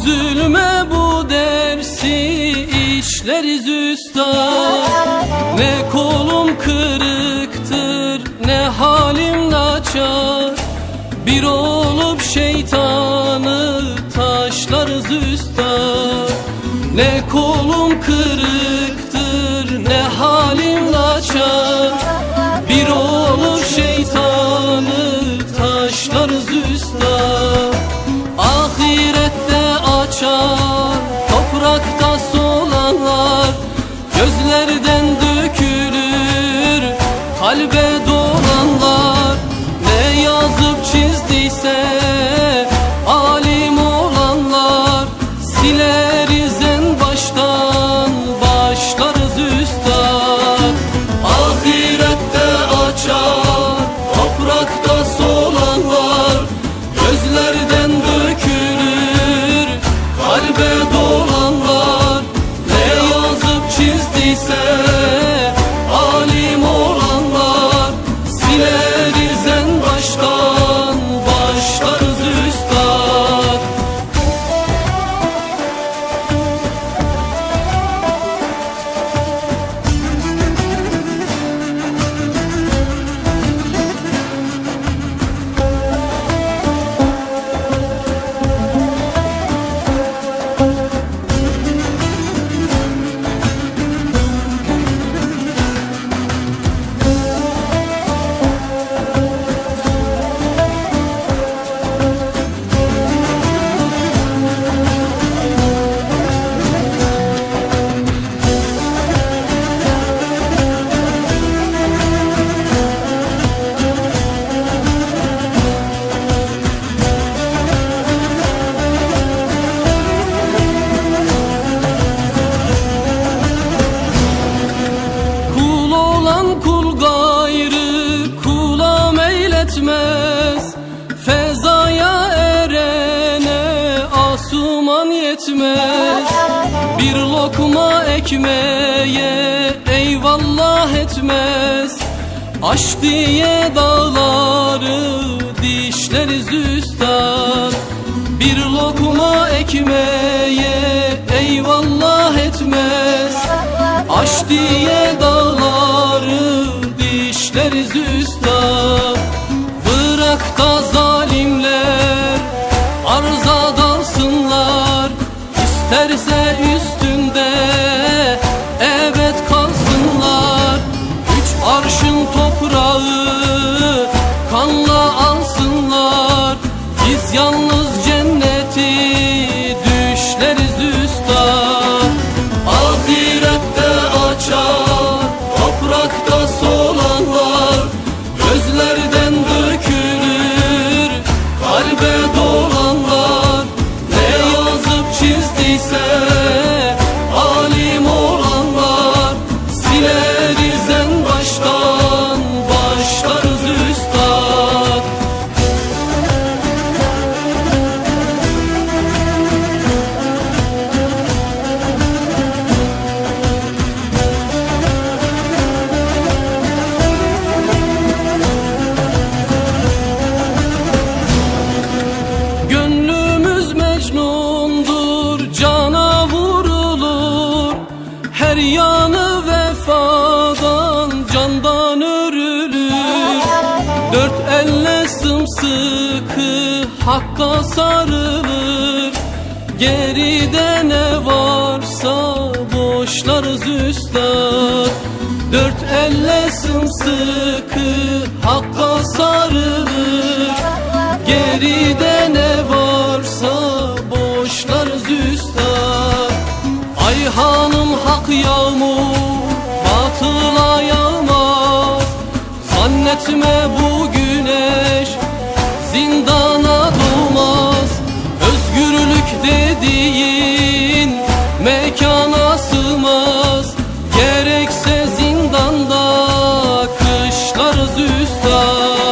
Üzülme bu dersi işleriz üstad. Ne kolum kırıktır ne halim naçar. Bir olup şeytanı taşlarız üstad. Ne kolum kırıktır ne halim naçar dolanlar Ne yazıp çizdiyse yetmez Bir lokma ekmeğe eyvallah etmez. Aşk diye dağları dişleriz üstad Bir lokma ekmeğe eyvallah etmez. Aş diye dağları dişleriz üstad Bırak da İsterse üstünde evet kalsınlar. Üç arşın toprağı hakka sarılır Geride ne varsa boşlarız üstad. Dört elle sımsıkı hakka sarılır Geride ne varsa boşlarız üstad. Ayhanım hak yağmur batıla yağmaz Zannetme bugün Stop.